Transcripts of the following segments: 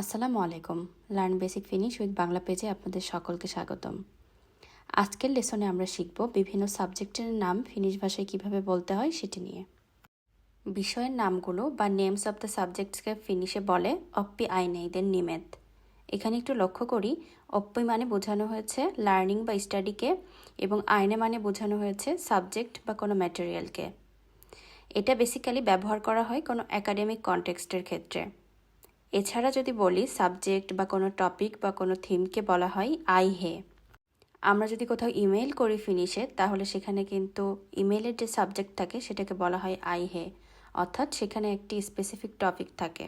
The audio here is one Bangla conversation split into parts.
আসসালামু আলাইকুম। Learn basic Finnish with Bangla পেজে আপনাদের সকলকে স্বাগতম। আজকের লেসনে আমরা শিখব বিভিন্ন সাবজেক্টের নাম ফিনিশ ভাষায় কীভাবে বলতে হয় সেটি নিয়ে। বিষয়ের নামগুলো বা নেমস অব দ্য সাবজেক্টসকে ফিনিশে বলে অপ্পি আইনেইদের নিমেত এখানে একটু লক্ষ্য করি, অপ্পি মানে বোঝানো হয়েছে লার্নিং বা স্টাডিকে এবং আইনে মানে বোঝানো হয়েছে সাবজেক্ট বা কোনো ম্যাটেরিয়ালকে এটা বেসিক্যালি ব্যবহার করা হয় কোনো একাডেমিক কনটেক্সটের ক্ষেত্রে। এছাড়া যদি বলি সাবজেক্ট বা কোনো টপিক বা কোনো থিমকে বলা হয় আই হে আমরা যদি কোথাও ইমেল করি ফিনিশে তাহলে সেখানে কিন্তু ইমেলের যে সাবজেক্ট থাকে, সেটাকে বলা হয় আই হে অর্থাৎ সেখানে একটি স্পেসিফিক টপিক থাকে।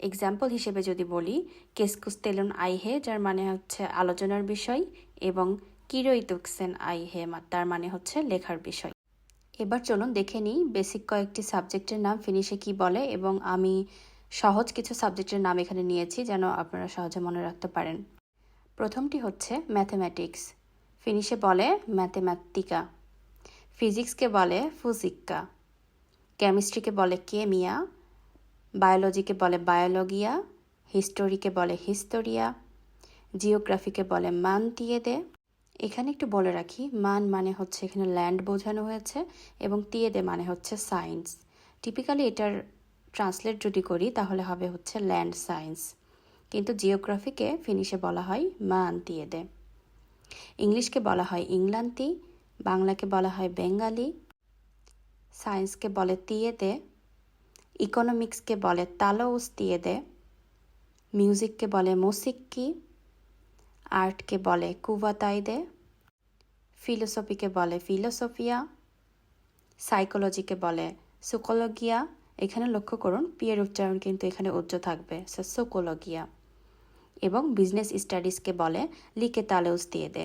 এক্সাম্পল হিসেবে যদি বলি, কেসকুস তেলন আই হে যার মানে হচ্ছে আলোচনার বিষয় এবং কিরই তুকসেন আই হে তার মানে হচ্ছে লেখার বিষয়। এবার চলুন দেখে নিই বেসিক কয়েকটি সাবজেক্টের নাম ফিনিশে কি বলে এবং আমি সহজ কিছু সাবজেক্টের নাম এখানে নিয়েছি যেন আপনারা সহজে মনে রাখতে পারেন। প্রথমটি হচ্ছে ম্যাথমেটিক্স। ফিনিশে বলে ম্যাথেম্যাটিকা ফিজিক্সকে বলে ফুজিক্কা। কেমিস্ট্রিকে বলে কেমিয়া। বায়োলজিকে বলে বায়োলগিয়া হিস্টোরিকে বলে হিস্টোরিয়া। জিওগ্রাফিকে বলে মান তিয়েদে এখানে একটু বলে রাখি, মান মানে হচ্ছে এখানে ল্যান্ড বোঝানো হয়েছে এবং তিয়েদে মানে হচ্ছে সায়েন্স টিপিক্যালি এটার ট্রান্সলেট যদি করি, তাহলে হবে হচ্ছে ল্যান্ড সায়েন্স কিন্তু জিওগ্রাফিকে ফিনিশে বলা হয় মা আন্তিয়েদে ইংলিশকে বলা হয় ইংলান্তি, বাংলাকে বলা হয় বেঙ্গালি সায়েন্সকে বলে তিয়ে দে ইকোনমিক্সকে বলে তালোস দিয়ে দে মিউজিককে বলে মুসিক্কি, আর্টকে বলে কুভাতাইদে ফিলোসফিকে বলে ফিলোসফিয়া, সাইকোলজিকে বলে সুকোলজিয়া এখানে লক্ষ্য করুন পিয়ের উচ্চারণ কিন্তু এখানে উচ্চ থাকবে সোকোলগিয়া এবং বিজনেস স্টাডিজকে বলে লিকে তালেউস দিয়ে দে।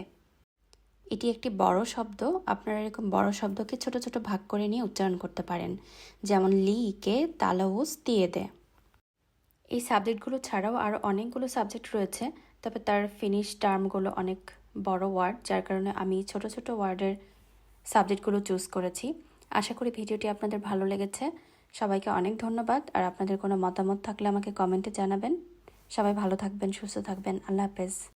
এটি একটি বড় শব্দ, আপনারা এরকম বড় শব্দকে ছোট ছোট ভাগ করে নিয়ে উচ্চারণ করতে পারেন। যেমন লিকে তালাউস দিয়ে দে। এই সাবজেক্টগুলো ছাড়াও আরও অনেকগুলো সাবজেক্ট রয়েছে, তবে তার ফিনিশ টার্মগুলো অনেক বড় ওয়ার্ড যার কারণে আমি ছোট ছোট ওয়ার্ডের সাবজেক্টগুলো চুজ করেছি। আশা করি ভিডিওটি আপনাদের ভালো লেগেছে। সবাইকে অনেক ধন্যবাদ। আর আপনাদের কোনো মতামত থাকলে আমাকে কমেন্টে জানাবেন। সবাই ভালো থাকবেন, সুস্থ থাকবেন। আল্লাহ হাফেজ।